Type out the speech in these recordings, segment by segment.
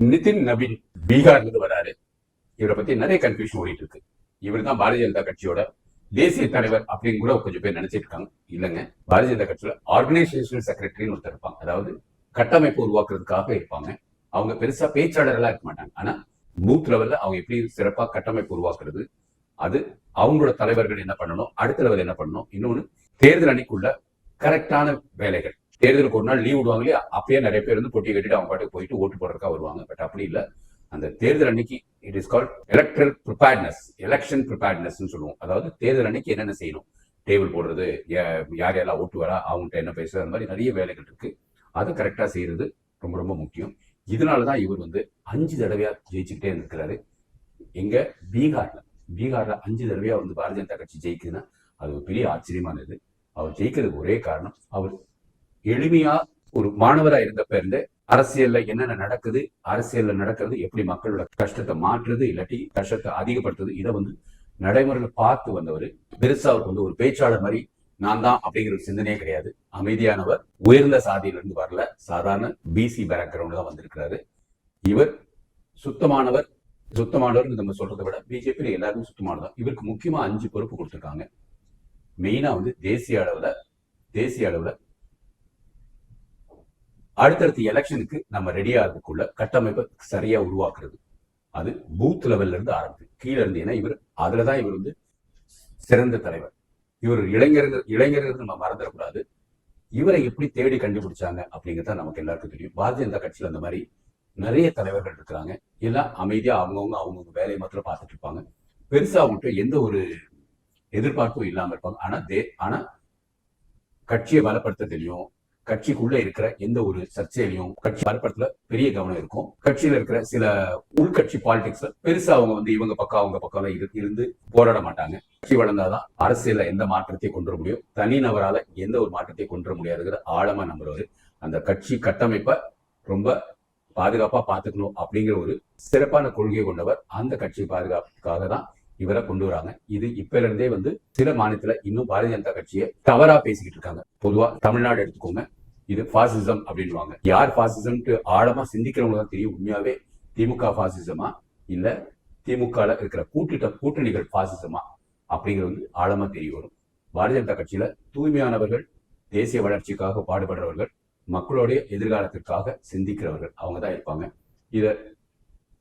நிதின் நவீன் பீகார்ல இருந்து வராரு. இவரை பத்தி நிறைய கன்ஃபியூஷன் ஓடிட்டு இருக்கு. இவர் தான் பாரதிய ஜனதா கட்சியோட தேசிய தலைவர் அப்படின்னு கூட கொஞ்சம் பேர் நினைச்சிட்டு இருக்காங்க. இல்லைங்க. பாரதிய ஜனதா கட்சியில ஆர்கனைசேஷனல் செக்ரட்டரின்னு ஒருத்தர் இருப்பாங்க. அதாவது கட்டமைப்பு உருவாக்குறதுக்காக இருப்பாங்க. அவங்க பெருசா பேச்சாளர்களா இருக்க மாட்டாங்க. ஆனா பூத் லெவல்ல அவங்க எப்படி சிறப்பா கட்டமைப்பு உருவாக்குறது அது அவங்களோட தலைவர்கள் என்ன பண்ணணும் அடுத்த லெவல் என்ன பண்ணணும் இன்னொன்னு தேர்தல் அணிக்குள்ள கரெக்டான வேலைகள். தேர்தலுக்கு ஒரு நாள் லீவ் விடுவாங்க இல்லையா அப்பயே நிறைய பேர் வந்து பொட்டி கட்டிட்டு அவங்க பாட்டுக்கு போயிட்டு ஓட்டு போடுறதுக்காக வருவாங்க. பட் அப்படி இல்லை. அந்த தேர்தல் அன்னைக்கு it is called electoral preparedness election preparedness சொல்லுவோம். அதாவது தேர்தல் அன்னைக்கு என்னென்ன செய்யணும்? டேபிள் போடுறது யா- யார் யாரெல்லாம் ஓட்டு வரா அவங்கள்ட்ட என்ன பேசுறது அந்த மாதிரி நிறைய வேலைகள் இருக்கு. அதை கரெக்டாக செய்யறது ரொம்ப ரொம்ப முக்கியம். இதனால தான் இவர் வந்து அஞ்சு தடவையா ஜெயிச்சுக்கிட்டே இருக்கிறாரு எங்க பீகார்ல பீகார்ல அஞ்சு தடவையா வந்து பாரதிய ஜனதா கட்சி ஜெயிக்குதுன்னா அது ஒரு பெரிய ஆச்சரியமானது. அவர் ஜெயிக்கிறதுக்கு ஒரே காரணம் அவர் எளிமையா ஒரு மாணவரா இருந்தப்ப இருந்து அரசியல்ல என்னென்ன நடக்குது அரசியல்ல நடக்கிறது எப்படி மக்களோட கஷ்டத்தை மாற்றுறது இல்லாட்டி கஷ்டத்தை அதிகப்படுத்துறது இதை வந்து நடைமுறையில பார்த்து வந்தவர். பெருசா அவருக்கு வந்து ஒரு பேச்சாளர் மாதிரி நான் தான் அப்படிங்கிற ஒரு சிந்தனையே கிடையாது. அமைதியானவர் உயர்ந்த சாதியிலிருந்து வரல. சாதாரண பிசி பேக்ரவுண்ட் தான் வந்திருக்கிறாரு. இவர் சுத்தமானவர். சுத்தமானவர் நம்ம சொல்றதை விட பிஜேபி எல்லாருமே சுத்தமானதான் இவருக்கு முக்கியமா அஞ்சு பொறுப்பு கொடுத்துருக்காங்க. மெயினா வந்து தேசிய அளவுல தேசிய அளவுல அடுத்தடுத்த எலெக்ஷனுக்கு நம்ம ரெடி ஆகிறதுக்குள்ள கட்டமைப்பை சரியா உருவாக்குறது. அது பூத் லெவல்ல இருந்து ஆரம்பிச்சு கீழே இருந்து ஏன்னா இவர் அதுலதான் இவர் வந்து சிறந்த தலைவர். இவர் இளைஞர்கள் இளைஞர்கள் நம்ம மறந்துடக்கூடாது. இவரை எப்படி தேடி கண்டுபிடிச்சாங்க அப்படிங்கிறது நமக்கு எல்லாருக்கும் தெரியும். பாரதிய ஜனதா கட்சியில அந்த மாதிரி நிறைய தலைவர்கள் இருக்கிறாங்க. எல்லாம் அமைதியா அவங்கவுங்க அவங்கவுங்க வேலையை மாத்திரம் பார்த்துட்டு இருப்பாங்க. பெருசா அவங்கள்ட்ட எந்த ஒரு எதிர்பார்ப்பும் இல்லாம இருப்பாங்க. ஆனா தே ஆனா கட்சியை பலப்படுத்த தெரியும். கட்சிக்குள்ள இருக்கிற எந்த ஒரு சர்ச்சையிலையும் கட்சி பலப்படுத்தல பெரிய கவனம் இருக்கும். கட்சியில இருக்கிற சில உள்கட்சி பாலிடிக்ஸ்ல பெருசா அவங்க வந்து இவங்க பக்கம் அவங்க பக்கம் இரு- இருந்து போராட மாட்டாங்க. கட்சி வளர்ந்தாதான் அரசியல எந்த மாற்றத்தை கொண்டு வர முடியும். தனிநபரால எந்த ஒரு மாற்றத்தை கொண்டு வர முடியாதுங்கிற ஆழமா நம்புறவர். அந்த கட்சி கட்டமைப்பை ரொம்ப பாதுகாப்பா பாத்துக்கணும் அப்படிங்கிற ஒரு சிறப்பான கொள்கை கொண்டவர் அந்த கட்சி பாதுகாப்புக்காக தான் இவரை கொண்டு வராங்க. இது இப்பல இருந்தே வந்து சில மாநிலத்துல இன்னும் பாரதிய ஜனதா கட்சியை தவறா பேசிக்கிட்டு இருக்காங்க. பொதுவா தமிழ்நாடு எடுத்துக்கோங்க. இது பாசிசம் அப்படின்வாங்க யார் பாசிசம்ட்டு ஆழமா சிந்திக்கிறவங்க தான் தெரியும். உண்மையாவே திமுக பாசிசமா இல்ல திமுக இருக்கிற கூட்டிட்ட கூட்டணிகள் பாசிசமா அப்படிங்கிறது வந்து ஆழமா தெரிய வரும். பாரதிய ஜனதா கட்சியில தூய்மையானவர்கள் தேசிய வளர்ச்சிக்காக பாடுபடுறவர்கள் மக்களுடைய எதிர்காலத்திற்காக சிந்திக்கிறவர்கள் அவங்க தான் இருப்பாங்க. இத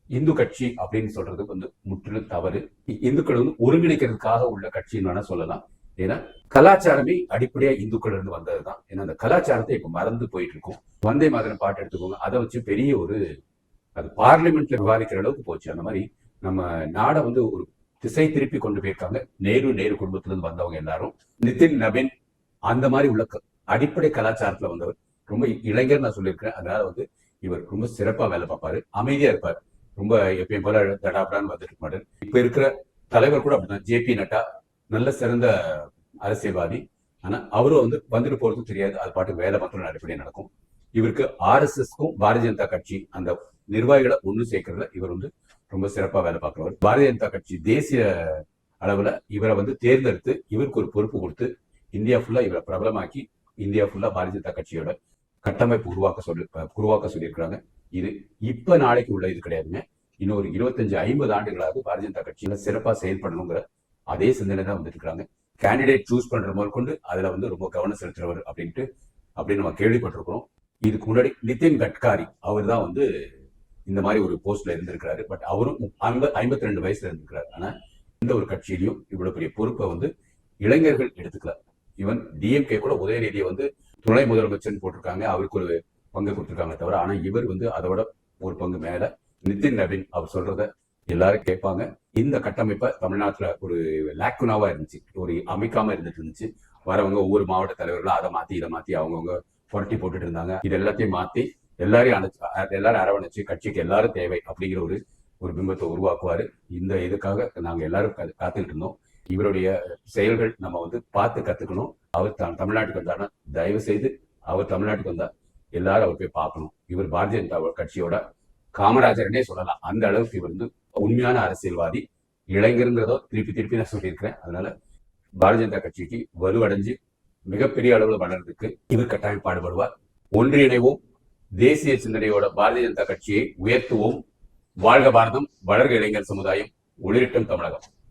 இந்து கட்சி அப்படின்னு சொல்றது வந்து முற்றிலும் தவறு. இந்துக்கள் வந்து ஒருங்கிணைக்கிறதுக்காக உள்ள கட்சின்னு வேணா சொல்லலாம். ஏன்னா கலாச்சாரமே அடிப்படையா இந்துக்கள் இருந்து வந்ததுதான். ஏன்னா அந்த கலாச்சாரத்தை இப்ப மறந்து போயிட்டு இருக்கும் வந்தே மாதிரம் பாட்டு எடுத்துக்கோங்க. அதை வச்சு பெரிய ஒரு அது பார்லிமெண்ட்ல விவாதிக்கிற அளவுக்கு போச்சு. அந்த மாதிரி நம்ம நாடை வந்து ஒரு திசை திருப்பி கொண்டு போயிருக்காங்க. நேரு நேரு குடும்பத்துல இருந்து வந்தவங்க எல்லாரும். நிதின் நவீன் அந்த மாதிரி உள்ள க- அடிப்படை கலாச்சாரத்துல வந்தவர். ரொம்ப இளைஞர் நான் சொல்லியிருக்கிறேன். அதனால வந்து இவர் ரொம்ப சிறப்பா வேலை பார்ப்பாரு. அமைதியா இருப்பார். ரொம்ப எப்பயும் போல தடாபடான்னு வந்துட்டு இருக்க மாட்டார். இப்ப இருக்கிற தலைவர் கூட அப்படிதான். ஜேபி நட்டா நல்ல சிறந்த அரசியல்வாதி. ஆனா அவரும் வந்து வந்துட்டு போறதும் தெரியாது. அது பாட்டு வேலை மாத்திரம் அடிப்படையாக நடக்கும். இவருக்கு ஆர்எஸ்எஸ்க்கும் பாரதிய ஜனதா கட்சி அந்த நிர்வாகிகளை ஒண்ணு சேர்க்கறதுல இவர் வந்து ரொம்ப சிறப்பா வேலை பார்க்கிறவர். பாரதிய ஜனதா கட்சி தேசிய அளவுல இவரை வந்து தேர்ந்தெடுத்து இவருக்கு ஒரு பொறுப்பு கொடுத்து இந்தியா ஃபுல்லா இவரை பிரபலமாக்கி இந்தியா ஃபுல்லா பாரதிய ஜனதா கட்சியோட கட்டமைப்பு உருவாக்க சொல்லி உருவாக்க சொல்லியிருக்கிறாங்க. இது இப்ப நாளைக்கு உள்ள இது கிடையாதுங்க. இன்னொரு இருபத்தஞ்சு ஐம்பது ஆண்டுகளாக பாரதிய ஜனதா கட்சியில சிறப்பா செயல்படணுங்கிற அதே சிந்தனை தான் வந்துட்டு இருக்காங்க கேண்டிடேட் சூஸ் பண்ற முதற்கொண்டு அதுல வந்து ரொம்ப கவனம் செலுத்துறவர் அப்படின்ட்டு அப்படின்னு நம்ம கேள்விப்பட்டிருக்கிறோம். இதுக்கு முன்னாடி நிதின் கட்காரி அவர் தான் வந்து இந்த மாதிரி ஒரு போஸ்ட்ல இருந்திருக்கிறாரு. பட் அவரும் ஐம்பது ஐம்பத்தி ரெண்டு வயசுல இருந்திருக்கிறாரு. ஆனா எந்த ஒரு கட்சியிலையும் இவ்வளவு பெரிய பொறுப்பை வந்து இளைஞர்கள் எடுத்துக்கல. ஈவன் டிஎம்கே கூட உதயநிதியை வந்து துணை முதலமைச்சர்னு போட்டிருக்காங்க. அவருக்கு ஒரு பங்கு கொடுத்திருக்காங்க தவிர ஆனா இவர் வந்து அதோட ஒரு பங்கு மேல நிதின் நவீன் அவர் சொல்றத எல்லாரும் கேட்பாங்க. இந்த கட்டமைப்பை தமிழ்நாட்டுல ஒரு லேக்குனாவா இருந்துச்சு. ஒரு அமைக்காம இருந்துட்டு இருந்துச்சு. வரவங்க ஒவ்வொரு மாவட்ட தலைவர்களும் அதை மாத்தி இதை மாத்தி அவங்கவுங்க புரட்டி போட்டுட்டு இருந்தாங்க. இது எல்லாத்தையும் மாத்தி எல்லாரையும் அணைச்சு எல்லாரும் அரவணைச்சு கட்சிக்கு எல்லாரும் தேவை அப்படிங்கிற ஒரு ஒரு பிம்பத்தை உருவாக்குவாரு. இந்த இதுக்காக நாங்க எல்லாரும் காத்துக்கிட்டு இருந்தோம். இவருடைய செயல்கள் நம்ம வந்து பார்த்து கத்துக்கணும். அவர் தான் தமிழ்நாட்டுக்கு வந்தாருன்னா தயவு செய்து அவர் தமிழ்நாட்டுக்கு வந்தா எல்லாரும் அவர் போய் பார்க்கணும். இவர் பாரதிய ஜனதா கட்சியோட காமராஜர்னே சொல்லலாம். அந்த அளவுக்கு இவர் வந்து உண்மையான அரசியல்வாதி இளைஞருங்கிறதோ திருப்பி திருப்பி நான் சொல்லியிருக்கிறேன். அதனால பாரதிய ஜனதா கட்சிக்கு வலுவடைஞ்சு மிகப்பெரிய அளவில் வளர்றதுக்கு இவர் கட்டாயம் பாடுபடுவார். ஒன்றிணைவோம். தேசிய சிந்தனையோட பாரதிய ஜனதா கட்சியை உயர்த்துவோம். வாழ்க பாரதம் வளர்க இளைஞர் சமுதாயம். ஒளிரட்டும் தமிழகம்.